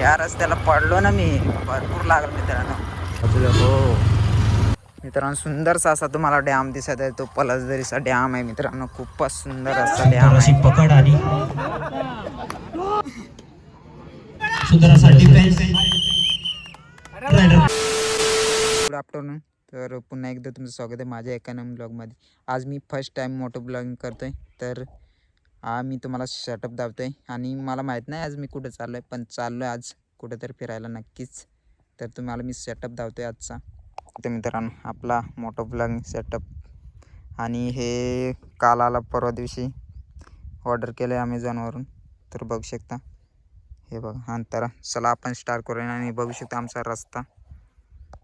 या रस्त्याला पडलो ना मी. भरपूर लागलं मित्रांनो. हो. मित्रांनो सुंदरसा असा तुम्हाला डॅम दिसत आहे. तो पलसदरीचा डॅम आहे मित्रांनो. खूपच सुंदर असा डॅम अशी पकड आणि डिफेन्स गुड आफ्टरनून तर पुन्हा एकदा तुमचं स्वागत आहे माझ्या एका नवीन ब्लॉगमध्ये आज मी फर्स्ट टाईम मोठं ब्लॉगिंग करतो आहे तर हा मी तुम्हाला शटअप दाबतो आहे आणि मला माहीत नाही आज मी कुठं चाललो आहे पण चाललो आहे आज कुठंतरी फिरायला नक्कीच. तर तुम्हाला मी सेटअप दावतो आहे आजचा. तर मित्रांनो आपला मोठं ब्लॉगिंग सेटअप आणि हे काल आला परवा दिवशी ऑर्डर केलं आहे अमेझॉनवरून तर बघू शकता. हे बघा हां तर चला आपण स्टार्ट करूया आणि बघू शकता आमचा रस्ता.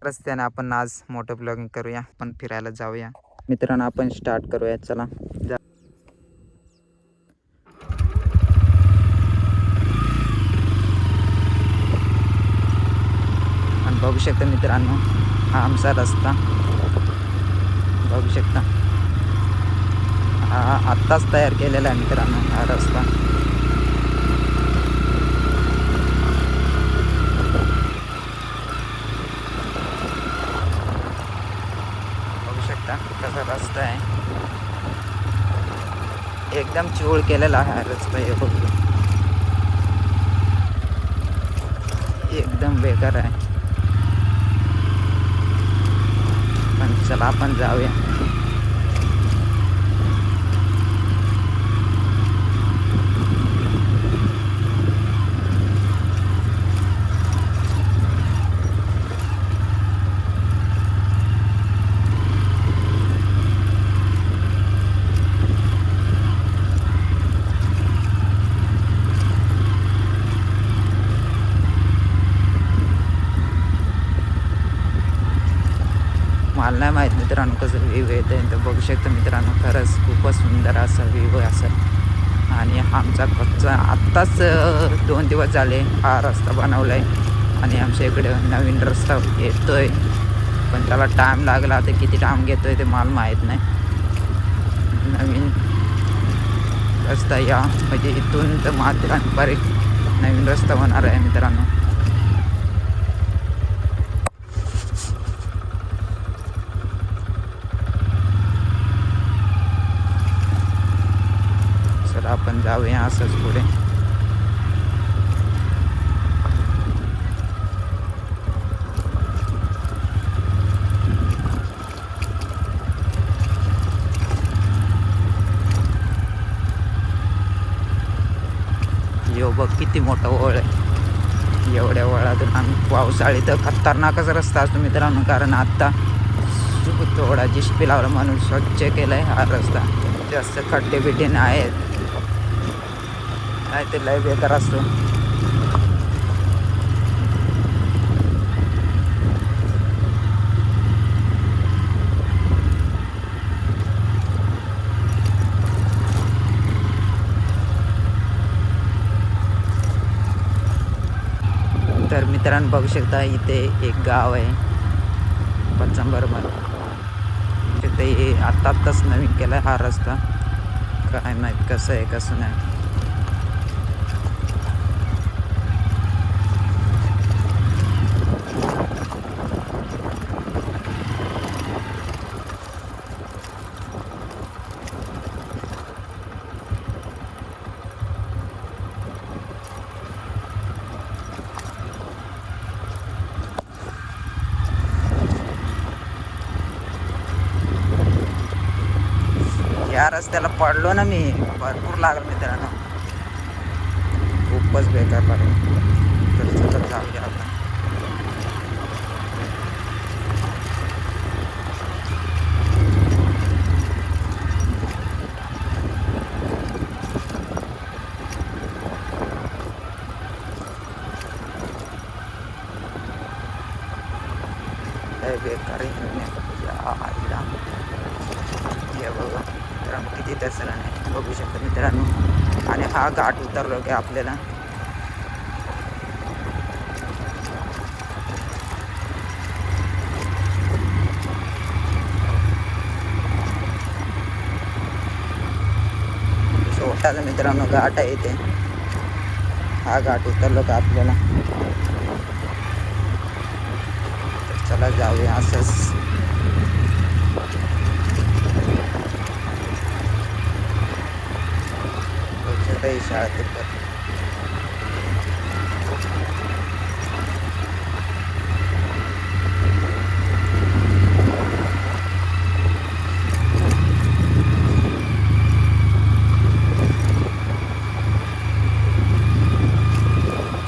रस्त्याने आपण आज मोठं ब्लॉगिंग करूया आपण फिरायला जाऊया. मित्रांनो आपण स्टार्ट करूया. चला. जा शकता मित्रांनो. हा आमचा रस्ता. बघू शकता. हा आत्ताच तयार केलेला आहे मित्रांनो हा रस्ता. एकदम आहे हा रस्ता हे एकदम बेकार आहे. पण चला आपण मला नाही माहीत मित्रांनो कसं व्ह्यू येत आहे तर बघू शकता मित्रांनो खरंच खूपच सुंदर असा व्ह्यू असं. आणि आमचा कच्चा आत्ताच दोन दिवस झाले हा रस्ता बनवला आहे आणि आमच्या इकडे नवीन रस्ता येतो आहे पण त्याला टाईम लागला तर किती टाईम घेतो आहे ते मला माहीत नाही. नवीन रस्ता या म्हणजे इथून तर माथेरानपर्यंत नवीन रस्ता होणार आहे मित्रांनो चला आपण जाऊया असंच पुढे. यो बघ किती मोठा ओळ आहे. एवढ्या वळातून आम्ही पावसाळी तर खतरनाकच रस्ता असतो मित्रांनो कारण आत्ता थोडा जिष्पी लावला म्हणून स्वच्छ केलाय हा रस्ता. जास्त खड्डे बिड्डे नाही आहेत नाही ते लय बेकार असतो. तर मित्रांनो बघू शकता इथे एक गाव आहे. पच्चंबरमध्ये तिथे आत्ता आत्ताच नवीन केला हा रस्ता. काय माहीत कसं आहे कसं नाही या रस्त्याला पडलो ना मी भरपूर लागलं मित्रांनो खूपच बेकार लागलं तर सतत जाऊया आपण लय बेकार आहे. या आईला. हे बघा मित्रांनो किती दसरा नाही बघू शकता मित्रांनो. आणि हा घाट उतरलो की आपल्याला. छोटासा मित्रांनो घाट आहे इथे. हा घाट उतरलो का आपल्याला. तर चला जाऊया असंच. छोटंही शाळेत उतर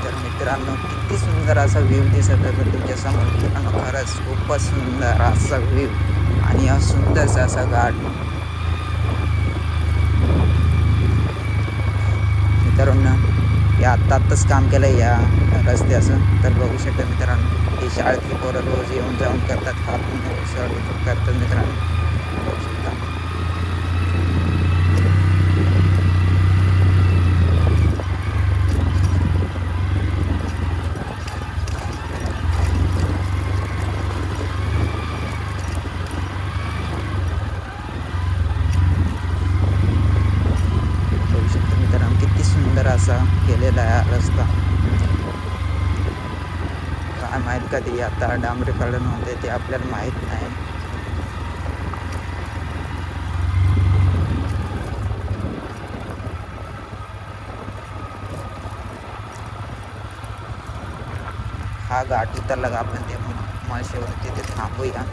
तर मित्रांनो किती सुंदर असा व्ह्यू दिसत आहे तुमच्यासमोर. मित्रांनो खरंच खूपच सुंदर असा व्ह्यू आणि हा सुंदरसा असा घाट मित्रांनो या आत्ताच काम केलं या रस्त्याचं तर बघू शकता मित्रांनो हे शाळेतली पोरं रोज येऊन जाऊन करतात हा सर्व करतात मित्रांनो बघू शकता बघू शकता मित्रांनो किती सुंदर असा केलेला आहे हा रस्ता काय माहीत कधी आता डांबरीकरण होते ते आपल्याला माहीत नाही. हा घाट उतरला का आपण ते माळशेवर तिथे थांबूया.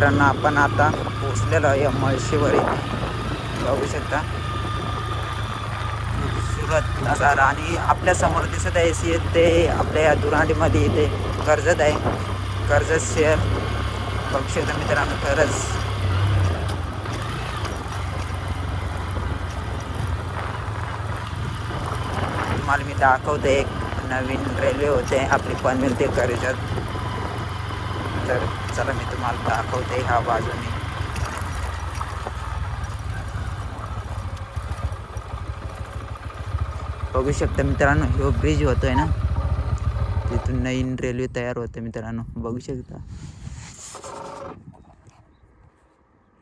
मित्रांनो आपण आता पोचलेलो आहे मळशीवर इथे बघू शकता. सुरत असा आणि आपल्यासमोर दिसत आहे सी ते आपल्या या दुरांडीमध्ये इथे कर्जत आहे. कर्जत शेअर बघू शकता मित्रांनो खरंच. तुम्हाला मी दाखवते एक नवीन रेल्वे होते आपली पनवेल ते कर्जत. तर चला मी तुम्हाला दाखवते ह्या बाजूने. बघू शकता मित्रांनो ह्यो ब्रिज होतोय ना? तिथून नवीन रेल्वे तयार होते मित्रांनो बघू शकता.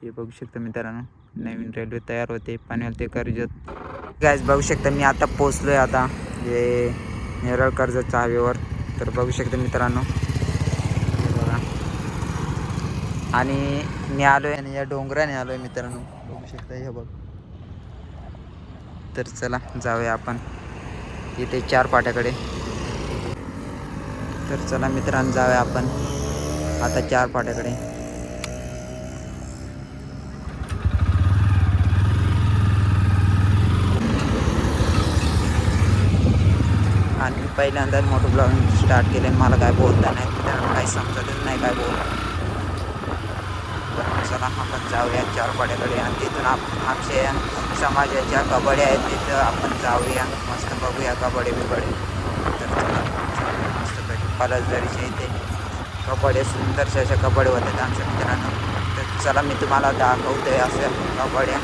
हे बघू शकता मित्रांनो नवीन रेल्वे तयार होते पनवेल ते कर्जत. गॅस बघू शकता मी आता पोचलोय आता हे नेरळ कर्जत हवेवर तर बघू शकता मित्रांनो हे बघा आणि मी आलोय. आणि या डोंगराने आलोय मित्रांनो. बघू शकता हे बघ. तर चला जाऊया आपण. इथे चार पाट्याकडे. तर चला मित्रांनो जाऊया आपण. आता चार पाट्याकडे. आणि पहिल्यांदा मोठं ब्लॉग स्टार्ट केले मला काय बोलता नाही मित्रांनो काही समजतच नाही काय बोलता. चला आपण जाऊया. चार पाड्याकडे आणि तिथून आपण आमच्या समाजाच्या कबड्या आहेत. तिथं आपण जाऊया. मस्त बघूया कबड्डी बिबडे तर चला. मस्तपैकी पलसदरीच्या इथे कबड्डे सुंदरशा अशा कबड्डे होतात आमच्या मित्रांनो. तर चला मी तुम्हाला दाखवतो आहे असं कबड्या.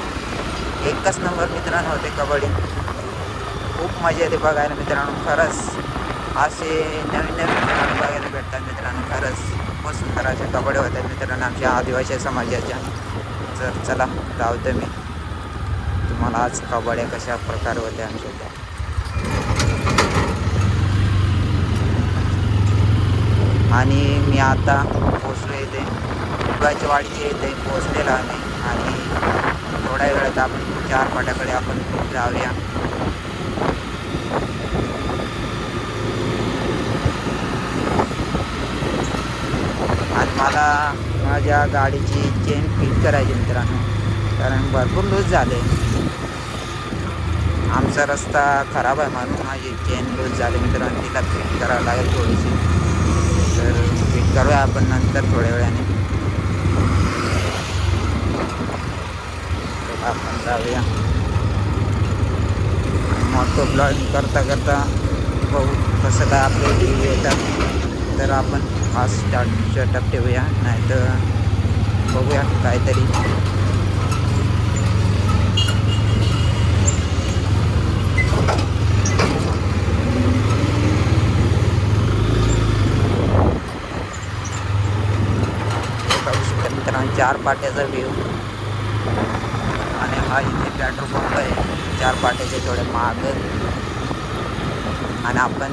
एकच नंबर मित्रांनो होते कबड्डी खूप मजा येते बघायला मित्रांनो. खरंच असे नवीन नवीन खेळाडू बघायला भेटतात मित्रांनो. खरंच. मस्त सुंदर कपडे कबड्या मित्रांनो आमच्या आदिवासी समाजाच्या. तर चला धावतो मी. तुम्हाला आज कबड्या कशा प्रकारे होत्या आमच्या त्या आणि मी आता पोचलो इथे. दुधाच्या वाडीच्या इथे पोचलेला आम्ही. आणि थोड्या वेळात आपण चार पाट्याकडे आपण जाऊया आज मला माझ्या गाडीची चेन फिट करायची मित्रांनो. कारण भरपूर लूज झाले. आमचा रस्ता खराब आहे म्हणून माझी चेन लूज झाली मित्रांनो. तिला फिट करावं लागेल थोडीशी. तर फिट करूया आपण नंतर थोड्या वेळाने. आपण जाऊया. मोठं ब्लॉगिंग करता करता बघू कसं काय आपले व्हिडिओ येतात. तर आपण फास्ट स्टार्ट शटअप ठेवूया नाही तर बघूया काहीतरी. मित्रांनो चार पाट्याचा व्ह्यू आणि हा इथे पेट्रोल पंप आहे चार पाट्याचे थोडे महाग आणि आपण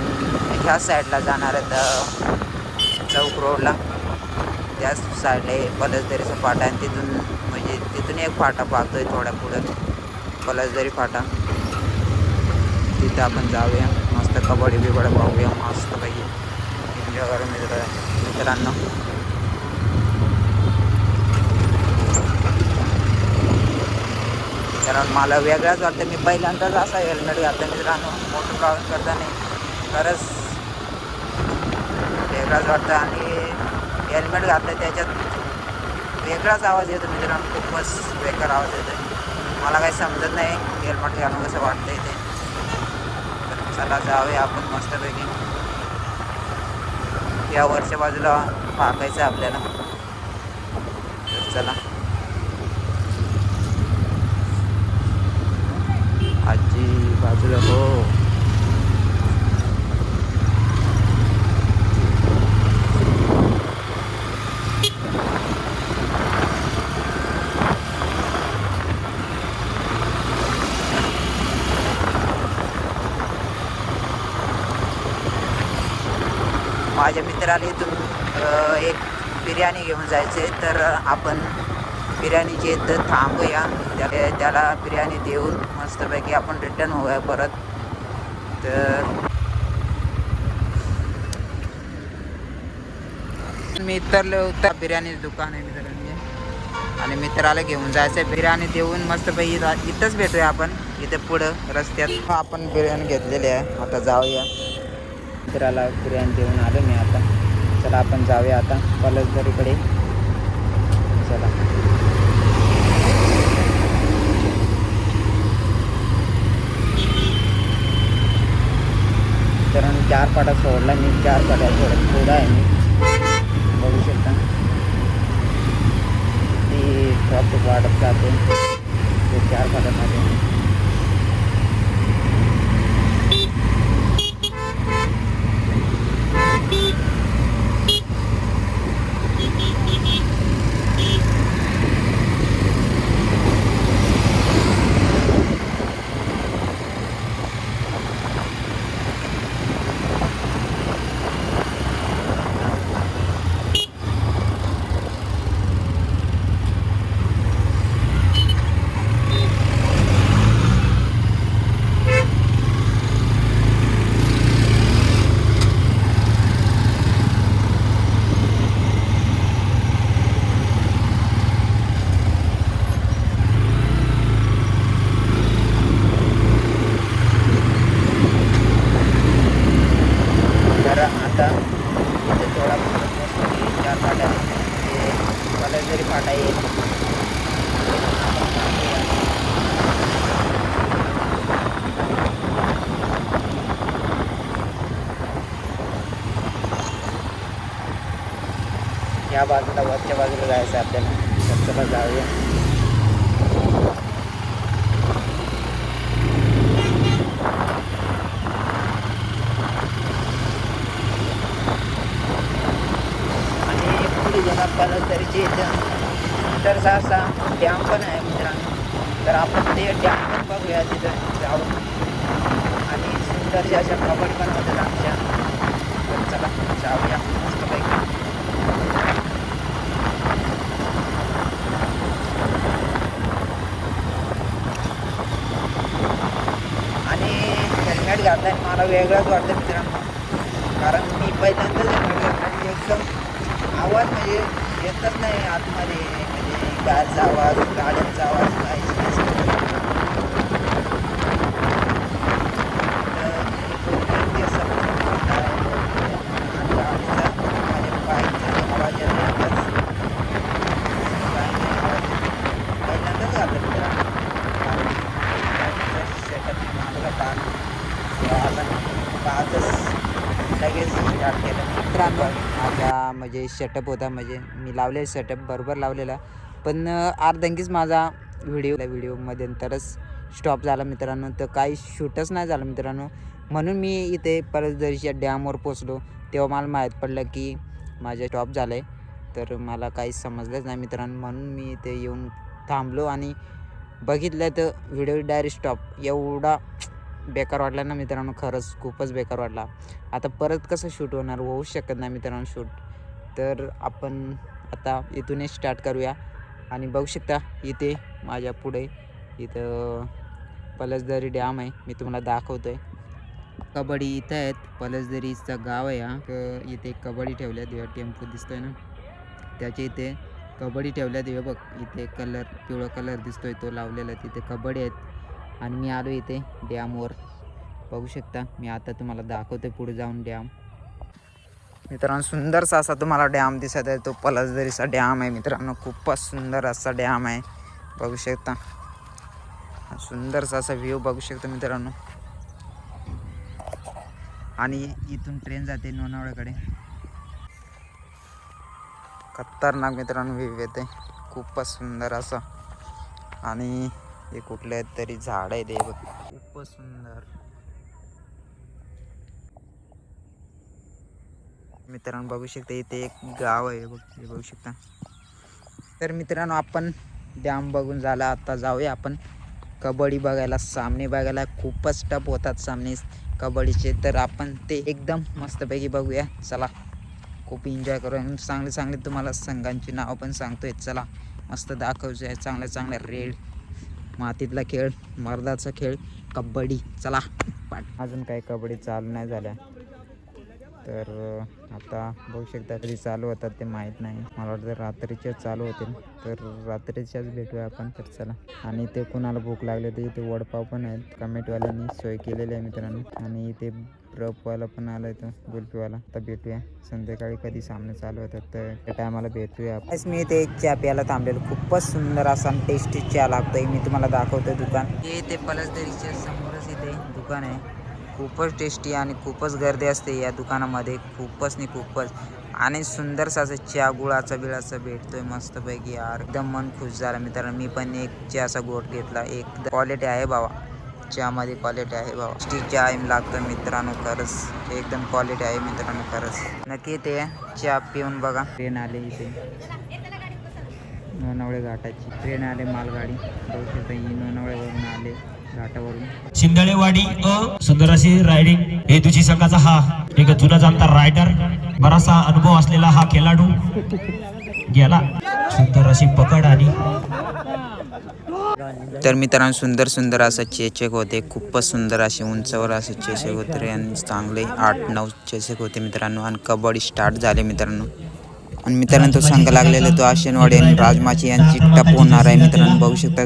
ह्या साईडला जाणार आहेत तर चौक रोडला त्याच साईडला पलसदरीचा फाटा आणि तिथून म्हणजे तिथून एक फाटा पाहतोय थोड्या पुढं. पलसदरी फाटा. तिथं आपण जाऊया. मस्त कबड्डी बिबड्या पाहूया. मस्त पाहिजे एन्जॉय करू मित्र. मित्रांनो. कारण मला वेगळाच वाटतं. मी पहिल्यांदाच असा हेल्मेट घातला मित्रांनो. मोठं प्रॉब्लेम करताना खरंच त्रास वाटतं आणि हेल्मेट घातलं त्याच्यात वेगळाच आवाज येतो मित्रांनो. खूपच बेकार आवाज येतो मला काही समजत नाही हेल्मेट घालून कसं वाटतं ते. तर चला जाऊया आपण मस्तपैकी. या वरच्या बाजूला पाकायचं आहे आपल्याला. तर चला. आजी बाजूला हो माझ्या मित्राला इथून एक बिर्याणी घेऊन जायचे. तर आपण बिर्याणीचे इथं थांबूया. त्याला त्याला बिर्याणी देऊन मस्तपैकी आपण रिटर्न होऊया परत. तर मी इतरले होता बिर्याणी दुकान आहे मित्रांनी. आणि मित्राला घेऊन जायचं बिर्याणी देऊन मस्तपैकी रा- इथंच भेटूया आपण. इथे पुढं रस्त्यात. आपण बिर्याणी घेतलेली आहे. आता जाऊया. मित्राला बिर्याणी देऊन आलो. चला आपण जाऊया आता पलसदरीकडे चला. कारण चार पाटा सोडला मी चार पाट्या सोडत पुढं आहे मी. बघू शकता. ती ट्रॉफिक वाढत जाते. ते चार पाट्यामध्ये तर आता इथे थोडा चार फाट्या ते पलसदरी फाटा येईल ह्या बाजूला वरच्या बाजूला जायचं आहे आपल्याला. चला जाऊया. आणि पुढे जर आपल्याला तरीचे तर असा डॅम पण आहे मित्रांनो. तर आपण ते डॅम पण बघूया तिथं जाऊन. आणि सुंदरशा अशा कबड पण होतात आमच्या. तर चला जाऊया. मस्तपैकी आणि आता मला वेगळंच वाटतं मित्रांनो. कारण मी पहिल्यांदाच आणि एकदम आवाज म्हणजे येतच नाही आतमध्ये. म्हणजे गाडीचा आवाज गाड्यांचा आवाज नाही समजत. तर ते समजून काय आणि गाडीचा माझ्या बाईकचा आवाज येत नाही बस. काही नाही आवाज येत. पहिल्यांदाच घातलं मित्रांनो सेटअप मागला टाक आपण पाहतच लगेच स्टार्ट केलं मित्रांनो माझ्या म्हणजे म्हणजे शटअप होता. म्हणजे मी लावलेला शटअप बरोबर लावलेला. पण अर्धंगीच माझा व्हिडिओ व्हिडिओमध्ये तरच स्टॉप झाला मित्रांनो. तर काही शूटच नाही झालं मित्रांनो. म्हणून मी इथे परतदरीच्या डॅमवर पोचलो तेव्हा मला माहीत पडलं की माझं स्टॉप झालं आहे तर मला काही समजलंच नाही मित्रांनो. म्हणून मी इथे येऊन थांबलो आणि बघितलं तर व्हिडिओ डायरेक्ट स्टॉप एवढा बेकार वाटला ना मित्रांनो. खरंच खूपच बेकार वाटला. आता परत कसं शूट होणार? होऊ शकत नाही मित्रांनो शूट तर आपण आता इथूनच स्टार्ट करूया. आणि बघू शकता इथे माझ्या पुढे इथं पलसदरी डॅम आहे. मी तुम्हाला दाखवतो आहे कबड्डी इथं आहेत. पलसदरीचं गाव आहे हा. इथे कबड्डी ठेवल्या दिव्या टेम्पो दिसतोय ना? त्याच्या इथे कबड्डी ठेवल्या दिव्या बघ. इथे कलर पिवळा कलर दिसतोय तो लावलेला. तिथे कबड्डी आहेत. आणि मी आलो इथे डॅमवर बघू शकता मी आता तुम्हाला दाखवतो पुढे जाऊन डॅम मित्रांनो सुंदरसा असा तुम्हाला डॅम दिसत आहे. तो पलसदरीचा डॅम आहे मित्रांनो. खूपच सुंदर असा डॅम आहे. बघू शकता. सुंदरसा असा व्ह्यू बघू शकता मित्रांनो. आणि इथून ट्रेन जाते लोणावळ्याकडे खतरनाक मित्रांनो व्ह्यू येते. खूपच सुंदर असं. आणि हे कुठले तरी झाड आहे ते बघ. खूपच सुंदर. मित्रांनो बघू शकता इथे एक गाव आहे बघ हे बघू शकता. तर मित्रांनो आपण डॅम बघून झाला आता जाऊया आपण. कबड्डी बघायला सामने बघायला. खूपच टप होतात सामने. कबड्डीचे तर आपण ते एकदम मस्तपैकी बघूया. चला खूप एन्जॉय करू चांगले चांगले तुम्हाला संघांची नावं पण सांगतोय. चला मस्त दाखवतोय. चांगल्या चांगल्या रेड मातीतला खेळ मर्दाचा खेळ कबड्डी. चला पण अजून काही कबड्डी चालू नाही झाल्या. तर आता बघू शकता कधी चालू होतात ते माहीत नाही. मला वाटतं रात्रीच्याच चालू होतील तर रात्रीच्याच भेटूया आपण तर चला. आणि इथे कुणाला भूक लागली तर इथे वडपाव पण आहेत. कमेटवाल्यांनी सोय केलेली आहे मित्रांनो. आणि इथे ब्रफवाला पण आला आहे तो गुल्फीवाला. आता भेटूया. संध्याकाळी कधी सामने चालू होतात तर त्या टायमाला भेटूया आपण. मी इथे एक चहा प्यायला थांबलेलो. खूपच सुंदर असा टेस्टी चहा लागतोय. मी तुम्हाला दाखवतोय दुकान. हे ते पलसदरीच्या समोरच इथे दुकान आहे. खूपच टेस्टी आणि खूपच गर्दी असते या दुकानामध्ये. खूपच नाही खूपच. आणि सुंदरसा असं चहा गुळाचा बिळाचा भेटतोय मस्तपैकी यार. एकदम मन खुश झालं मित्रांनो. मी पण एक चहाचा गोट घेतला. एक क्वालिटी आहे बाबा चहामध्ये क्वालिटी आहे बाबा टी चहा आहे मित्रांनो खरंच. एकदम क्वालिटी आहे मित्रांनो खरंच. नक्की ते चहा पिऊन बघा. ट्रेन आले इथे. लोणावळे घाटाची. ट्रेन आले मालगाडी. बघू शकता आले. शिंदळेवाडी अ सुंदर अशी रायडिंग हे तुझी संघाचा हा एक जुना जाणता रायडर बराचसा अनुभव असलेला हा खेळाडू गेला. सुंदर अशी पकड आणि तर मित्रांनो सुंदर सुंदर असं चेचक होते. खूपच सुंदर असे उंचावर असे चेचक होते आणि चांगले आठ नऊ चेचक होते मित्रांनो. आणि कबड्डी स्टार्ट झाले मित्रांनो. आणि मित्रांनो तो संघ लागलेला तो आशनवाडी आणि राजमाची यांची टप होणार आहे मित्रांनो. बघू शकता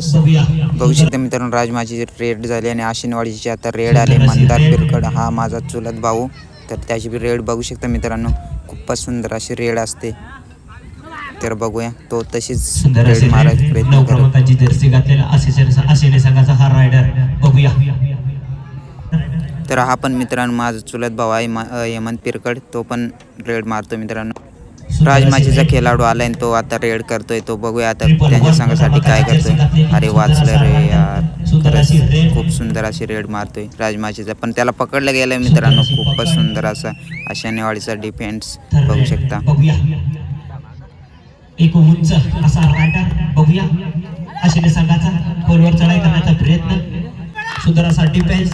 बघू शकता मित्रांनो राजमाची रेड झाली आणि आशिनवाडीची आता रेड आले मंदार पिरकड हा माझा चुलत भाऊ. तर त्याची बी रेड बघू शकता मित्रांनो. खूपच सुंदर अशी रेड असते. तर बघूया तो तशीच सुंदर रेड मारायचा प्रयत्न करत हा तर हा पण मित्रांनो माझा चुलत भाऊ आहे हेमंत पिरकड. तो पण रेड मारतो मित्रांनो. राजमाचीचा. खेळाडू आलाय आणि तो आता रेड करतोय तो बघूया आता त्यांच्या संघासाठी काय करतोय. अरे वाचलं रे यार. खरंच खूप सुंदर अशी रेड मारतोय राजमाचीचा. पण त्याला पकडलं गेलं मित्रांनो. खूपच सुंदर असा आशानेवाडीचा डिफेन्स तर बघू शकता. एक उंच असा रायडर बघूया. असेले संघाचा खोलवर चढाई करण्याचा प्रयत्न. सुंदर असा डिफेन्स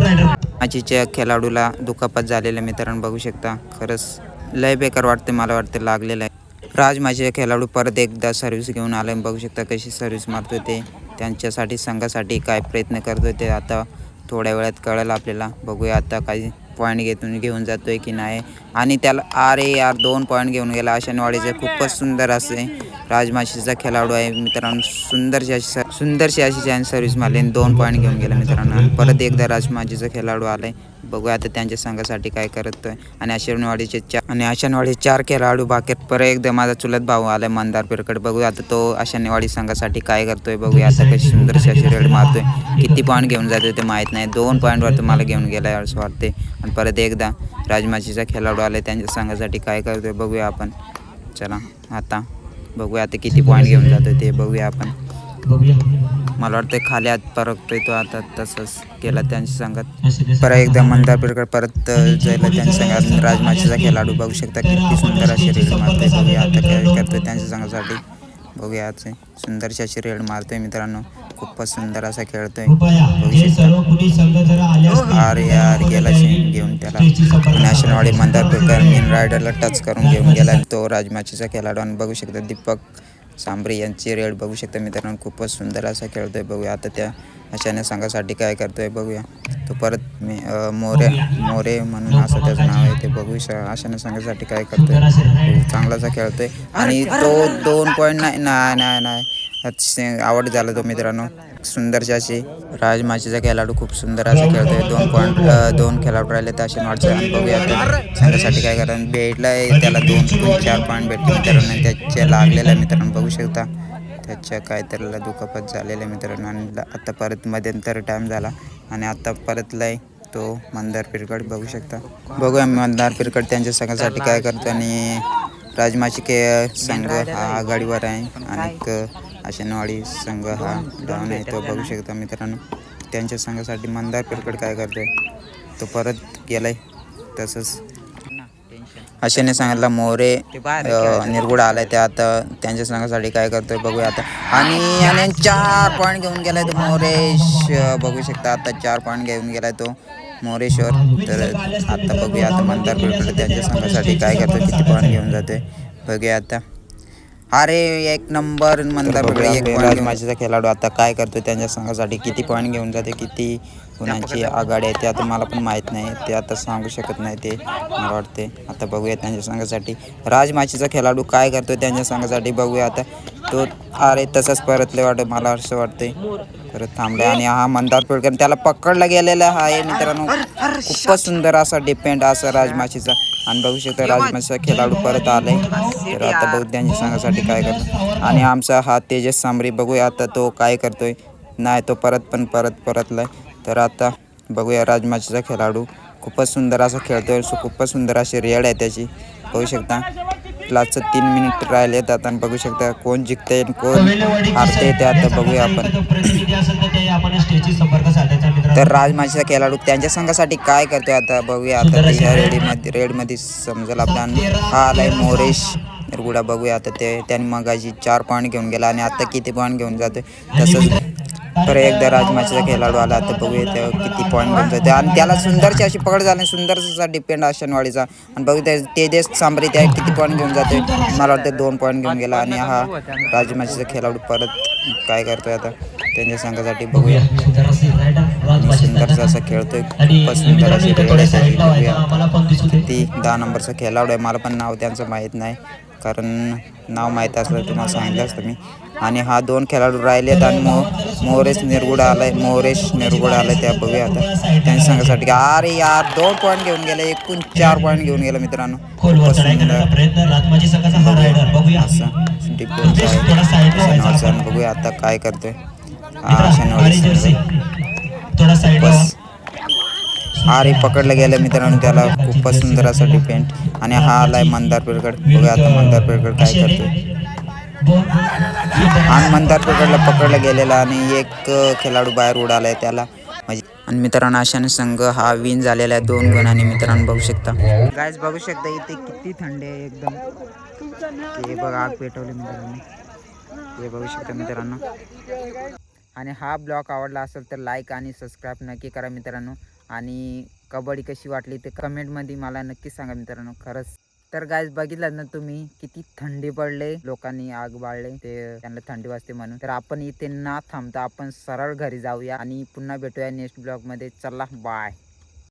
रायडर माचीच्या खेळाडूला दुखापत झालेल्या मित्रांनो बघू शकता. खरंच लय बेकार वाटते मला वाटते लागलेलं आहे. राजमाचे खेळाडू परत एकदा सर्व्हिस घेऊन आले बघू शकता कशी सर्व्हिस मारतो ते. त्यांच्यासाठी संघासाठी काय प्रयत्न करतो ते आता थोड्या वेळात कळेल आपल्याला. बघूया आता काही पॉईंट घेतून घेऊन जातोय की नाही. आणि त्याला अरे यार दोन पॉईंट घेऊन गेला. आशनवाडीचं खूपच सुंदर असे राजमाशीचा खेळाडू आहे. मित्रांनो सुंदरशी अशी सुंदरशी अशी सर्व्हिस मारली आणि दोन पॉईंट घेऊन गेला मित्रांनो. परत एकदा राजमाशीचा खेळाडू आलाय. बघूया आता त्यांच्या संघासाठी काय करतोय. आणि आशनवाडीचे चार आणि आशनवाडीचे चार खेळाडू बाकी परत एकदा माझा चुलत भाऊ आलाय मंदार पिरकड. बघूया आता तो आशनवाडी संघासाठी काय करतोय. बघूया आता कशी सुंदरशी अशी रेड मारतोय. किती पॉईंट घेऊन जातोय ते माहीत नाही. दोन पॉईंटवर तुम्हाला घेऊन गेलाय असं वाटते आणि परत एकदा राजमाचीचा खेळाडू आलाय त्यांच्या संघासाठी काय करतोय बघूया आपण. चला आता बघूया आता किती पॉईंट घेऊन जातोय ते बघूया आपण. बघूया. मला वाटतं खाली आत परततोय तो आता तसंच केला त्यांच्या संघात परत एकदा मंदार पिरकड परत जायला त्यांच्या संघात राजमाचीचा खेळाडू बघू शकता किती सुंदर अशी रेड मारतोय. बघूया आता काय करतोय त्यांच्या संघासाठी. बघूया आज सुंदरशी अशी रेड मारतोय मित्रांनो. खूपच सुंदर असा खेळतोय. आले असतील अरे यार गेला शेण घेऊन त्याला. नॅशनवाडी मंदार पिरकर मेन रायडरला टच करून घेऊन गेला. तो राजमाचीचा खेळाडू आणि बघू शकता दीपक. सांबरे यांची रेड बघू शकता मित्रांनो. खूपच सुंदर असा खेळतोय. बघूया आता त्या अशाने संघासाठी काय करतोय बघूया. तो परत मी मोरे मोरे म्हणून असं त्याचं नाव आहे. ते बघू श अशाने संघासाठी काय करतोय. खूप चांगलासा खेळतोय. आणि तो दोन पॉईंट नाही नाही नाही नाही. अतिशय आवड झाला तो मित्रांनो. सुंदरशी अशी राजमाचीचा खेळाडू खूप सुंदर असं खेळतोय. दोन पॉईंट दोन खेळाडू राहिले तर असे वाटचं आणि बघूया आता संघासाठी काय कारण भेटला त्याला दोन दोन चार पॉईंट भेटले मित्रांनो त्याच्या लागलेल्या मित्रांनो बघू शकता. त्याच्या काय त्याला दुखापत झालेल्या मित्रांनो. आणि ल- आता परत मध्यंतर टाईम झाला आणि आता परतलाय तो मंदार पिरकड बघू शकता. बघूया मंदार पिरकड त्यांच्या संघासाठी काय करतो आणि राजमाची के संघ हा आघाडीवर आहे. आणि आशनवाडी संघ हा डाऊन आहे. तो बघू शकता मित्रांनो. त्यांच्या संघासाठी मंदार पिरकड काय करतोय? तो परत गेलाय. तसंच अशाने सांगितलं मोरे निर्गुड आलाय ते आता. त्यांच्या संघासाठी काय करतोय बघूया आता. आणि याने चार पॉईंट घेऊन गेलाय तो मोरेश बघू शकता आता चार पॉईंट घेऊन गेलाय तो मोरेश्वर. तर आता बघूया आता मंदार पिरकड त्यांच्या संघासाठी काय करतोय किती पॉईंट घेऊन जातोय. बघूया आता. अरे एक नंबर मंदार पिरकडे एक खेळाडू आता काय करतोय त्यांच्या संघासाठी किती पॉईंट घेऊन जाते किती गुणांची आघाडी आहे ते आता मला पण माहीत नाही. ते आता सांगू शकत नाही ते मला वाटते आता बघूया त्यांच्या संघासाठी. राजमाचीचा खेळाडू काय करतोय त्यांच्या संघासाठी बघूया आता. तो अरे तसंच परतले वाटत मला असं वाटतंय. परत थांबले आणि हा मंदार पेडकर त्याला पकडला गेलेला हा आहे. मित्रांनो खूपच सुंदर असा डिपेंड असा राजमाचीचा. आणि बघू शकता राजमाचीचा खेळाडू परत आलाय. तर आता बघू त्यांच्या संघासाठी काय करतो आणि आमचा हा तेजस सांबरी बघूया आता तो काय करतोय. नाही तो परत पण परत परतलाय. तर आता बघूया राजमाचीचा खेळाडू. खूपच सुंदर असा खेळतोय. सो खूपच सुंदर अशी रेड आहे त्याची. बघू शकता. लास्टचं तीन मिनिट राहिले तर आता बघू शकता कोण जिंकते कोण हारते ते आता बघूया आपण. तर राजमाचीचा खेळाडू त्यांच्या संघासाठी काय करतोय आता बघूया. आता ते ह्या रेडीमध्ये रेडमध्ये समजेल आपल्याला हा आलाय मोरेश निरगुडा. बघूया आता ते त्यांनी मगाशी चार पॉईंट घेऊन गेला आणि आता किती पॉईंट घेऊन जातोय. तसंच तर एकदा राजमाचीचा खेळाडू आला आता बघूया ते किती पॉईंट जाते आणि त्याला सुंदरची अशी पकड झाली सुंदरचा डिपेंड आशनवाडीचा आणि बघू ते तेजस सांबरे त्या किती पॉईंट घेऊन जाते मला वाटतं दोन पॉईंट घेऊन गेला आणि हा राजमाचीचा खेळाडू परत काय करतोय आता त्यांच्या संघासाठी बघूया. सुंदरचा असा खेळतोय. खूपच सुंदर अशी बघूया. ती दहा नंबरचा खेळाडू आहे. मला पण नाव त्यांचं माहीत नाही. कारण नाव माहीत असलं तर तुम्हाला सांगितलं असतं मी. आणि हा दोन खेळाडू राहिलेत आणि मो मोरेश निरगुडा आलाय. मोरेश निरगुडा आलाय त्या बघूया आता. त्यांच्या संघासाठी. अरे यार दोन पॉईंट घेऊन गेले. एकूण चार पॉईंट घेऊन गेले मित्रांनो. असं. बघूया. आता काय करतोय. बस. अरे पकडलं गेलं मित्रांनो त्याला. खूपच सुंदर असा डिपेंड आणि हा आलाय मंदार पिरकड बघूया आता मंदार पिरकड काय करतोय. आणि मंदार पिरकडला पकडला गेलेला आणि एक खेळाडू बाहेर उडालाय त्याला. म्हणजे आणि मित्रांनो अशाने संघ हा विन झालेला आहे. दोन गुणांनी मित्रांनो बघू शकता. गायज बघू शकता इथे किती थंडी आहे एकदम. ते बघा आग पेटवली मित्रांनो. हे बघू शकता मित्रांनो. आणि हा ब्लॉग आवडला असेल तर लाईक आणि सबस्क्राईब नक्की करा मित्रांनो. आणि कबड्डी कशी वाटली ते कमेंटमध्ये मला नक्की सांगा मित्रांनो. खरंच तर गायज बघितलं ना तुम्ही किती थंडी पडले लोकांनी आग बाळले ते त्यांना थंडी वाजते म्हणून. तर आपण इथे ना थांबता आपण सरळ घरी जाऊया आणि पुन्हा भेटूया नेक्स्ट ब्लॉगमध्ये. चला बाय